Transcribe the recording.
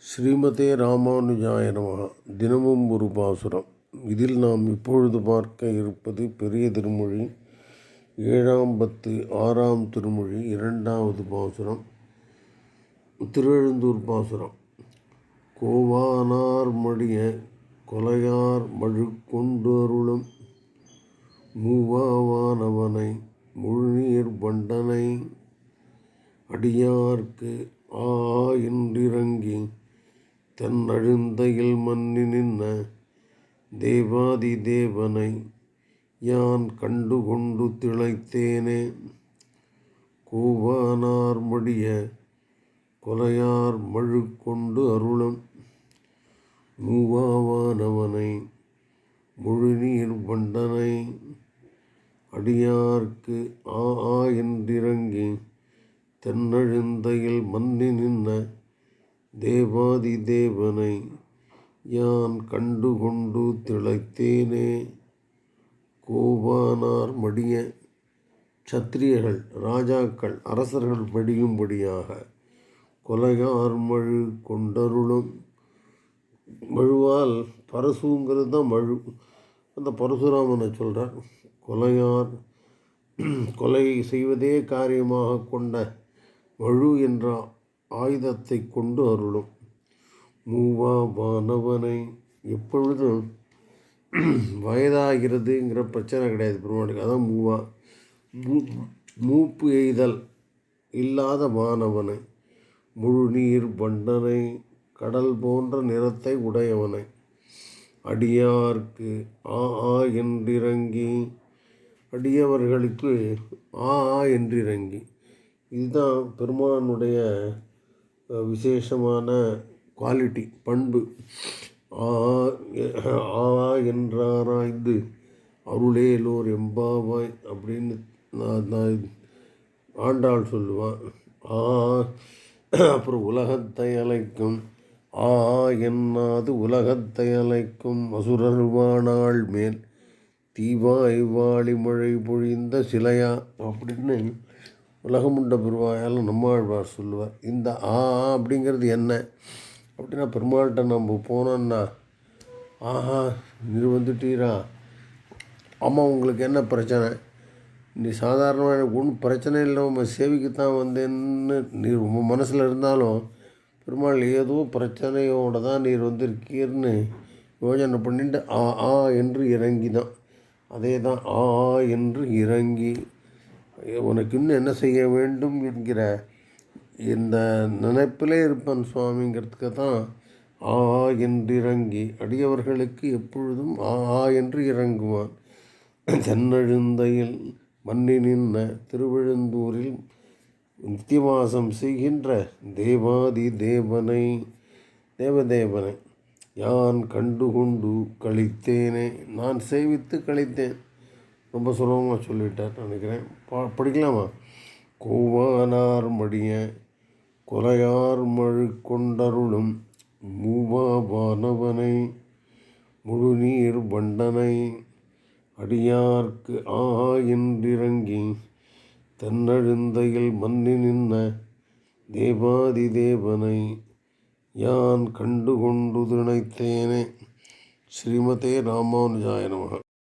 ஸ்ரீமதே ராமானுஜாய நமகா தினமும் ஒரு பாசுரம். இதில் நாம் இப்பொழுது பார்க்க இருப்பது பெரிய திருமொழி. ஏழாம் பத்து ஆறாம் திருமொழி இரண்டாவது பாசுரம். திருவெழுந்தூர் பாசுரம். கோவானார் மடிய கொலையார் மழு கொண்டு அருளும். மூவாவானவனை முழுநீர் பண்டனை அடியார்க்கு தன்னழுந்தையில் மன்னி நின்ன தேவாதி தேவனை யான் கண்டுகொண்டு திளைத்தேனே? கூவானார் மொழிய கொலையார் மழு கொண்டு அருளும் மூவாவானவனை முழுநீர் வண்டனை அடியார்க்கு ஆ ஆ என்றிறங்கி தென்னழுந்தையில் மன்னி நின்ன தேவாதி தேவனை யான் கண்டு கொண்டு திளைத்தேனே? கோவானார் மடிய சத்திரியர்கள் ராஜாக்கள் அரசர்கள் படியும்படியாக கொலையார் மழு கொண்டருளும். மழுவால் பரசுங்கிறது தான் மழு அந்த பரசுராமனை சொல்கிறார் கொலையார் கொலை செய்வதே காரியமாக கொண்ட மழு என்ற ஆயுதத்தை கொண்டு அருளும். மூவா வானவனை எப்பொழுதும் வயதாகிறதுங்கிற பிரச்சனை கிடையாது பெருமாளுக்கு. அதான் மூவா. மூ மூப்பு எய்தல் இல்லாத வானவனை முழு நீர் பண்டனை கடல் போன்ற நிறத்தை உடையவனை அடியார்க்கு ஆ ஆ என்றிறங்கி அடியவர்களுக்கு ஆ ஆ என்றிறங்கி. இதுதான் பெருமானுடைய விசேஷமான குவாலிட்டி பண்பு. ஆ என்றாராய்ந்து அருளேலோர் எம்பாவாய் அப்படின்னு நான் நான் ஆண்டாள் சொல்லுவான். ஆ அப்புறம் உலகத்தை அழைக்கும். ஆ என்னாது உலகத்தை அழைக்கும் அசுரர்வானாள் மேல் தீவாய் வாழி மழை பொழிந்த சிலையா அப்படின்னு உலகமுண்ட பெருவாயால் நம்மாழ்வார் சொல்லுவார் இந்த ஆ அப்படிங்கிறது என்ன? அப்படின்னா பெருமாள்கிட்ட நம்ம போனோன்னா ஆஹா நீர் வந்துட்டீரா? ஆமாம் உங்களுக்கு என்ன பிரச்சனை? நீ சாதாரணமாக எனக்கு ஒன்றும் பிரச்சனை இல்லை உங்கள் சேவிக்குத்தான் வந்தேன்னு நீர் உங்கள் மனசில் இருந்தாலும் பெருமாள் ஏதோ பிரச்சனையோடு தான் நீர் வந்திருக்கீர்னு யோஜனை பண்ணிட்டு ஆ ஆ என்று இறங்கி தான் அதே தான் ஆ ஆ என்று இறங்கி உனக்கு இன்னும் என்ன செய்ய வேண்டும் என்கிற இந்த நினைப்பிலே இருப்பன் சுவாமிங்கிறதுக்கு தான் ஆ என்று இறங்கி அடியவர்களுக்கு எப்பொழுதும் ஆ ஆ என்று இறங்குவான். தென்னழுந்தையில் மண்ணி நின்ன திருவெழுந்தூரில் நித்தியவாசம் செய்கின்ற தேவாதி தேவனை தேவதேவனை யான் கண்டு கொண்டு கழித்தேனே நான் சேவித்து கழித்தேன் ரொம்ப சுலபமாக சொல்லிவிட்டார் நினைக்கிறேன். பா படிக்கலாமா? கோவானார் மடிய கொலையார் மழு கொண்டருளும் மூவாபானவனை முழுநீர் பண்டனை அடியார்க்கு ஆ என்றிறங்கி தன்னழுந்தையில் மன்னி நின்ன தேவாதி தேவனை யான் கண்டு கொண்டு திணைத்தேனே ஸ்ரீமதே ராமானுஜாய நமக.